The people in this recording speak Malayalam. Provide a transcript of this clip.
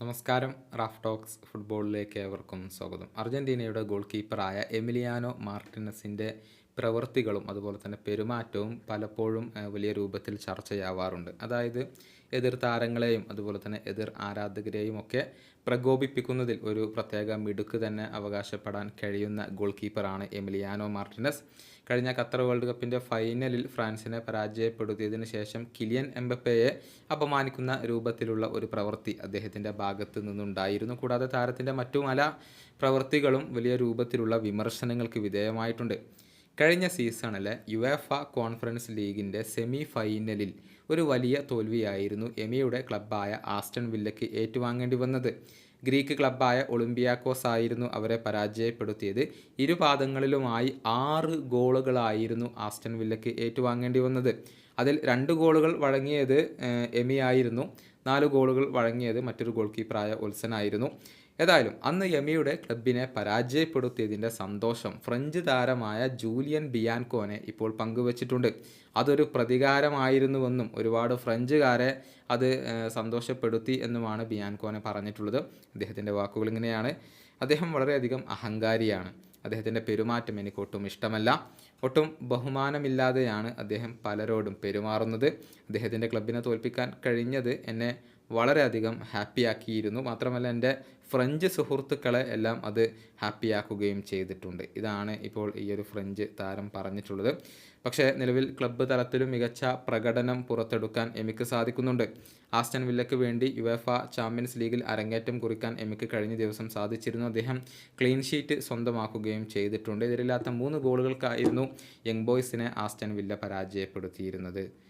നമസ്കാരം റാഫ് ടോക്സ് ഫുട്ബോളിലേക്ക് ഏവർക്കും സ്വാഗതം. അർജന്റീനയുടെ ഗോൾ കീപ്പറായ എമിലിയാനോ മാർട്ടിനസിന്റെ പ്രവൃത്തികളും അതുപോലെ തന്നെ പെരുമാറ്റവും പലപ്പോഴും വലിയ രൂപത്തിൽ ചർച്ചയാവാറുണ്ട്. അതായത് എതിർ താരങ്ങളെയും അതുപോലെ തന്നെ എതിർ ആരാധകരെയും ഒക്കെ പ്രകോപിപ്പിക്കുന്നതിൽ ഒരു പ്രത്യേക മിടുക്ക് തന്നെ അവകാശപ്പെടാൻ കഴിയുന്ന ഗോൾ കീപ്പറാണ് എമിലിയാനോ മാർട്ടിനസ്. കഴിഞ്ഞ ഖത്തർ വേൾഡ് കപ്പിന്റെ ഫൈനലിൽ ഫ്രാൻസിനെ പരാജയപ്പെടുത്തിയതിനു ശേഷം കിലിയൻ എംബപ്പയെ അപമാനിക്കുന്ന രൂപത്തിലുള്ള ഒരു പ്രവൃത്തി അദ്ദേഹത്തിന്റെ ഭാഗത്ത് നിന്നുണ്ടായിരുന്നു. കൂടാതെ താരത്തിന്റെ മറ്റു പല പ്രവൃത്തികളും വലിയ രൂപത്തിലുള്ള വിമർശനങ്ങൾക്ക് വിധേയമായിട്ടുണ്ട്. കഴിഞ്ഞ സീസണിലെ യുഎഫ കോൺഫറൻസ് ലീഗിന്റെ സെമി ഫൈനലിൽ ഒരു വലിയ തോൽവിയായിരുന്നു എമിയുടെ ക്ലബ്ബായ ആസ്റ്റൺ വില്ലയ്ക്ക് ഏറ്റുവാങ്ങേണ്ടി വന്നത്. ഗ്രീക്ക് ക്ലബ്ബായ ഒളിമ്പിയാക്കോസ് ആയിരുന്നു അവരെ പരാജയപ്പെടുത്തിയത്. ഇരുപാദങ്ങളിലുമായി ആറ് ഗോളുകളായിരുന്നു ആസ്റ്റൺ വില്ലയ്ക്ക് ഏറ്റുവാങ്ങേണ്ടി വന്നത്. അതിൽ രണ്ട് ഗോളുകൾ വഴങ്ങിയത് എമി ആയിരുന്നു. നാല് ഗോളുകൾ വഴങ്ങിയത് മറ്റൊരു ഗോൾ കീപ്പറായ ആയിരുന്നു. ഏതായാലും അന്ന് യമിയുടെ ക്ലബിനെ പരാജയപ്പെടുത്തിയതിന്റെ സന്തോഷം ഫ്രഞ്ച് താരമായ ജൂലിയൻ ബിയാൻകോനെ ഇപ്പോൾ പങ്കുവച്ചിട്ടുണ്ട്. അതൊരു പ്രതികാരമായിരുന്നുവെന്നും ഒരുപാട് ഫ്രഞ്ചുകാരെ അത് സന്തോഷപ്പെടുത്തി എന്നുമാണ് ബിയാൻകോനെ പറഞ്ഞിട്ടുള്ളത്. അദ്ദേഹത്തിന്റെ വാക്കുകൾ ഇങ്ങനെയാണ്. അദ്ദേഹം വളരെയധികം അഹങ്കാരിയാണ്. അദ്ദേഹത്തിന്റെ പെരുമാറ്റം എനിക്ക് ഒട്ടും ഇഷ്ടമല്ല. ഒട്ടും ബഹുമാനമില്ലാതെയാണ് അദ്ദേഹം പലരോടും പെരുമാറുന്നത്. അദ്ദേഹത്തിന്റെ ക്ലബിനെ തോൽപ്പിക്കാൻ കഴിഞ്ഞത് എന്നെ വളരെയധികം ഹാപ്പിയാക്കിയിരുന്നു. മാത്രമല്ല എന്റെ ഫ്രഞ്ച് സുഹൃത്തുക്കളെ എല്ലാം അത് ഹാപ്പിയാക്കുകയും ചെയ്തിട്ടുണ്ട്. ഇതാണ് ഇപ്പോൾ ഈ ഒരു ഫ്രഞ്ച് താരം പറഞ്ഞിട്ടുള്ളത്. പക്ഷേ നിലവിൽ ക്ലബ്ബ് തലത്തിലും മികച്ച പ്രകടനം പുറത്തെടുക്കാൻ എമിക്ക് സാധിക്കുന്നുണ്ട്. ആസ്റ്റൻ വില്ലയ്ക്ക് വേണ്ടി യുവേഫ ചാമ്പ്യൻസ് ലീഗിൽ അരങ്ങേറ്റം കുറിക്കാൻ എമിക്ക് കഴിഞ്ഞ ദിവസം സാധിച്ചിരുന്നു. അദ്ദേഹം ക്ലീൻ ഷീറ്റ് സ്വന്തമാക്കുകയും ചെയ്തിട്ടുണ്ട്. എതിരില്ലാത്ത മൂന്ന് ഗോളുകൾക്കായിരുന്നു യങ് ബോയ്സിനെ ആസ്റ്റൻ വില്ല പരാജയപ്പെടുത്തിയിരുന്നത്.